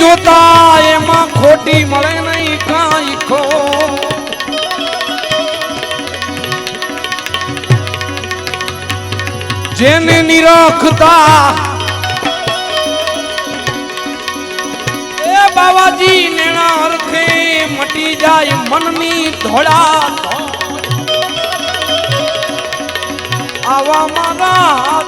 જોતા એમાં ખોટી મળે નહીં કાંઈ ખો. જેને નિરખતા એ બાવાજી નેણા અર્થે મટી જાય મનની ધોળા આવા મારા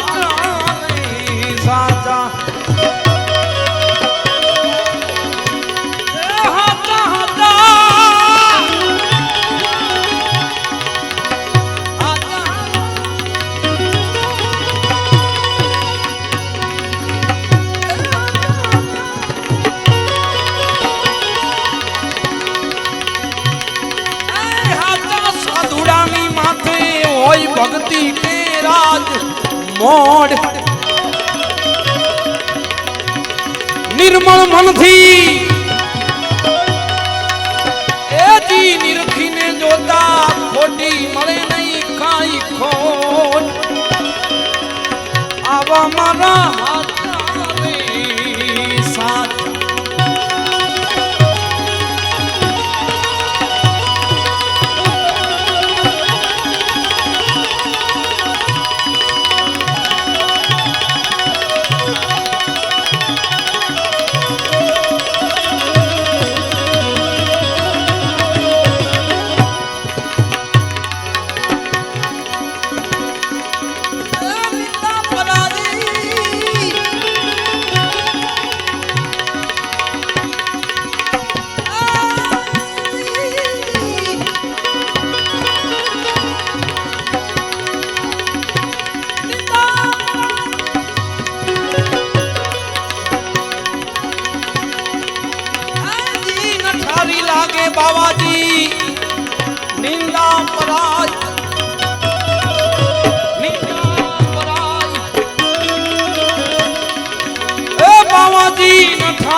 હોય ભક્તિ રાત મોડ. નિર્મળ મનથી એ જી નિરખીને જોતા ખોટી મળે નહીં કાંઈ ખોટ. આવા મારા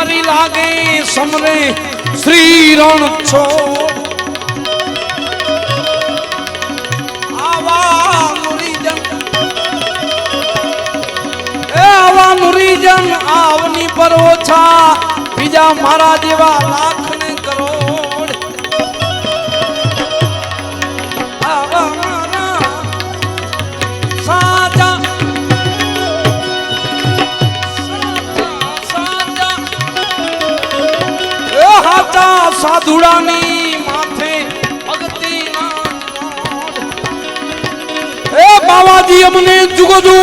નઠારી લાગે સમરે શ્રી રણ છો. આવા મુરીજન આવની પર ઓછા. બીજા મારા જેવા લાખ સાધુડાની માથે ભક્તિના નોટ. એ બાવાજી અમને જુગો જુ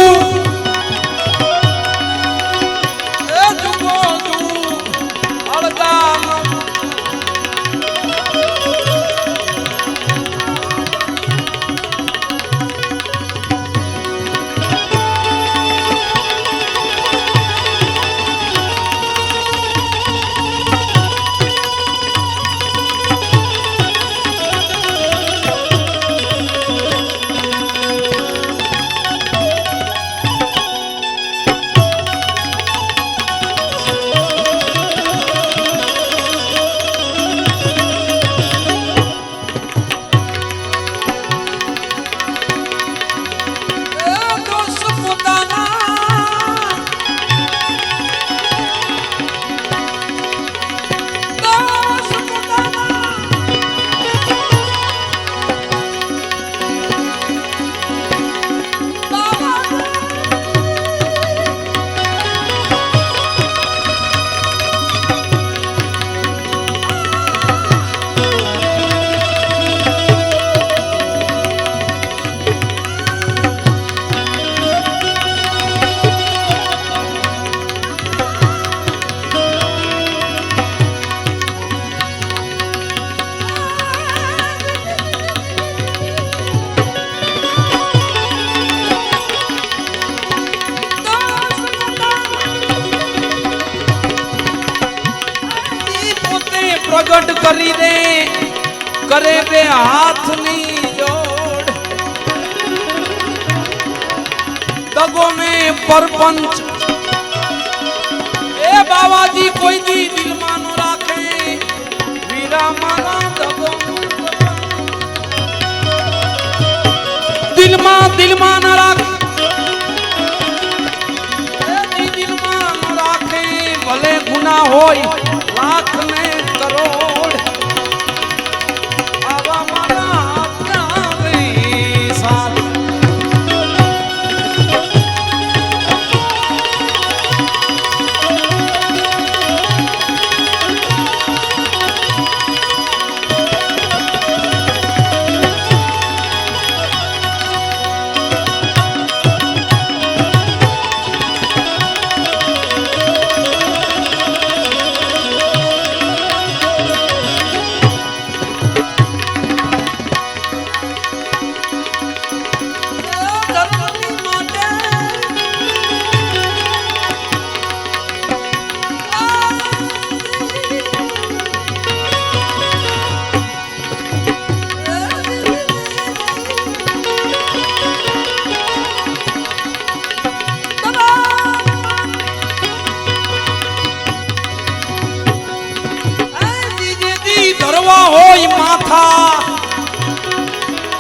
કરે બે હાથની જોડ. દગો મે પરપંચ. એ બાવાજી કોઈ દી દિલમાં ન રાખે. વીરા મારા દગો દિલમાં દિલમાં ન રાખે. ભલે ગુના હોય.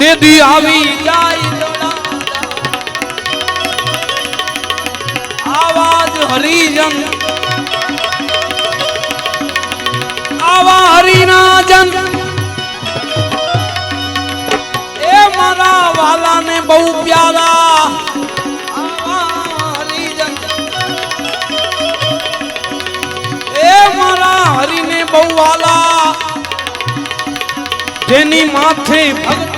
તેદી આવી જાય. આવાજ હરિજન. આવા હરિના જન એ મારા વાલાને બહુ પ્યારા. મારા હરિને બહુ વાલા. તેની માથે ભક્તિ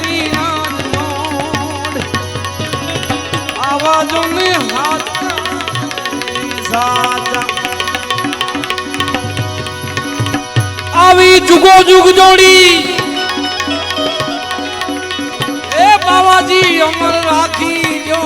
આવી જુગો જુગ જોડી એ બાવાજી અમર રાખી જો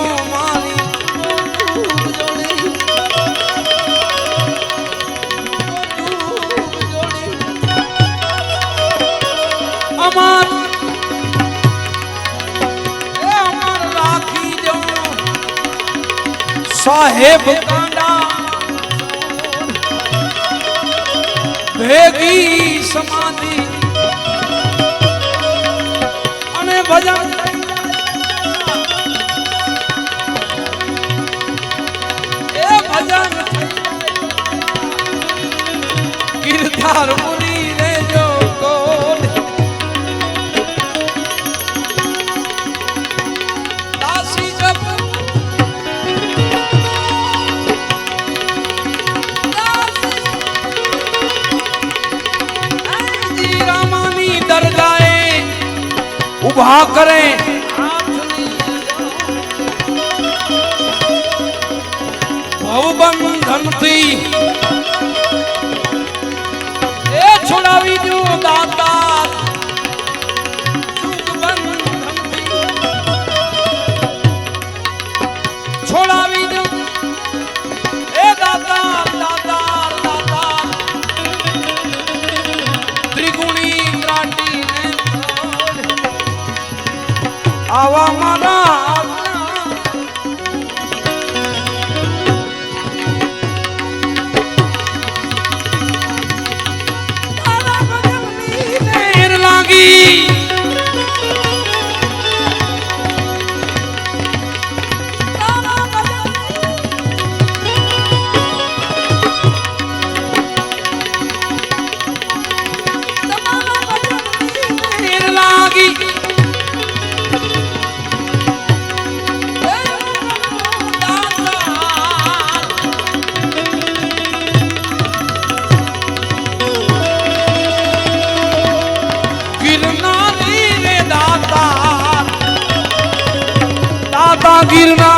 સાહેબ ભેગી સમાધિ. અને ભજન ઊભા કરે ભવબંધનથી એ છોડાવી દો દાતા গিরনা